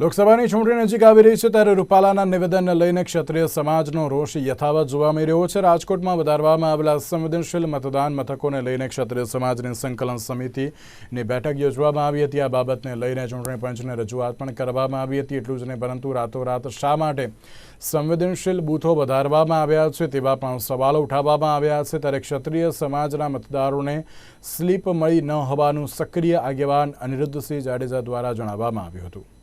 લોકસભાની ચૂંટણી નજીક આવી રહી છે ત્યારે રૂપાલાના નિવેદનને લઈને ક્ષત્રિય સમાજનો રોષ યથાવત જોવા મળી રહ્યો છે. રાજકોટમાં વધારવામાં આવેલા સંવેદનશીલ મતદાન મથકોને લઈને ક્ષત્રિય સમાજની સંકલન સમિતિની બેઠક યોજવામાં આવી હતી. આ બાબતને લઈને ચૂંટણી પંચને રજૂઆત પણ કરવામાં આવી હતી. એટલું જ નહીં, પરંતુ રાતોરાત શા માટે સંવેદનશીલ બૂથો વધારવામાં આવ્યા છે તેવા પણ સવાલો ઉઠાવવામાં આવ્યા છે. ત્યારે ક્ષત્રિય સમાજના મતદારોને સ્લીપ મળી ન હોવાનું સક્રિય આગેવાન અનિરુદ્ધસિંહ જાડેજા દ્વારા જણાવવામાં આવ્યું હતું.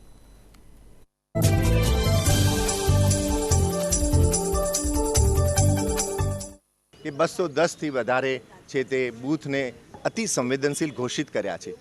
કે બસો દસથી વધારે છે તે બૂથને અતિ સંવેદનશીલ ઘોષિત કર્યા છે.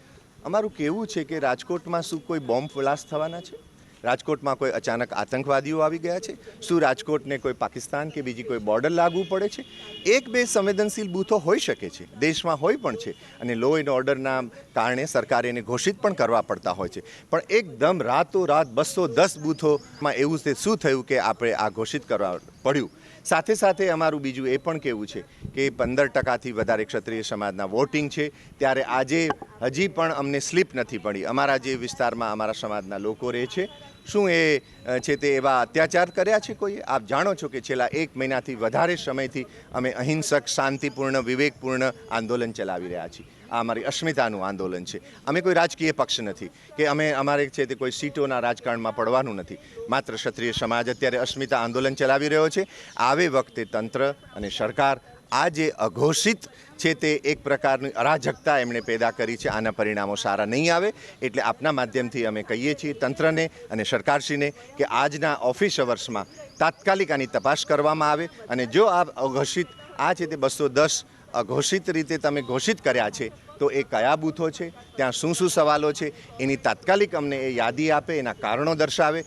અમારું કહેવું છે કે રાજકોટમાં શું કોઈ બોમ્બ બ્લાસ્ટ થવાના છે? રાજકોટમાં કોઈ અચાનક આતંકવાદીઓ આવી ગયા છે? શું રાજકોટને કોઈ પાકિસ્તાન કે બીજી કોઈ બોર્ડર લાગવું પડે છે? એક બે સંવેદનશીલ બૂથો હોઈ શકે છે, દેશમાં હોય પણ છે અને લો એન્ડ ઓર્ડરના કારણે સરકારે એને ઘોષિત પણ કરવા પડતા હોય છે. પણ એકદમ રાતોરાત બસો દસ બૂથોમાં એવું છે, શું થયું કે આપણે આ ઘોષિત કરવા પડ્યું. સાથે સાથે અમારું બીજું એ પણ કહેવું છે કે પંદર ટકાથી વધારે ક્ષત્રિય સમાજના વોટિંગ છે. ત્યારે આજે હજી પણ અમને સ્લીપ નથી પડી. અમારા જે વિસ્તારમાં અમારા સમાજના લોકો રહે છે, શું એ છે તે એવા અત્યાચાર કર્યા છે કોઈએ આપ જાણો છો કે છેલ્લા એક મહિનાથી વધારે સમયથી અમે અહિંસક, શાંતિપૂર્ણ, વિવેકપૂર્ણ આંદોલન ચલાવી રહ્યા છીએ. આ અમારી અસ્મિતાનું આંદોલન છે. અમે કોઈ રાજકીય પક્ષ નથી કે અમે અમારે છે તે કોઈ સીટોના રાજકારણમાં પડવાનું નથી. માત્ર ક્ષત્રિય સમાજ અત્યારે અસ્મિતા આંદોલન ચલાવી રહ્યો છે. આવે વખતે તંત્ર અને સરકાર આ જે અઘોષિત છે તે એક પ્રકારની અરાજકતા એમણે પેદા કરી છે. આના પરિણામો સારા નહીં આવે એટલે આપના માધ્યમથી અમે કહીએ છીએ તંત્રને અને સરકારશ્રીને કે આજના ઓફિસ અવર્સમાં તાત્કાલિક આની તપાસ કરવામાં આવે અને જો આ અઘોષિત આ છે તે બસો દસ અઘોષિત રીતે તમે ઘોષિત કર્યા છે, તો એ કયા બૂથો છે, ત્યાં શું શું સવાલો છે, એની તાત્કાલિક અમને એ યાદી આપે, એના કારણો દર્શાવે.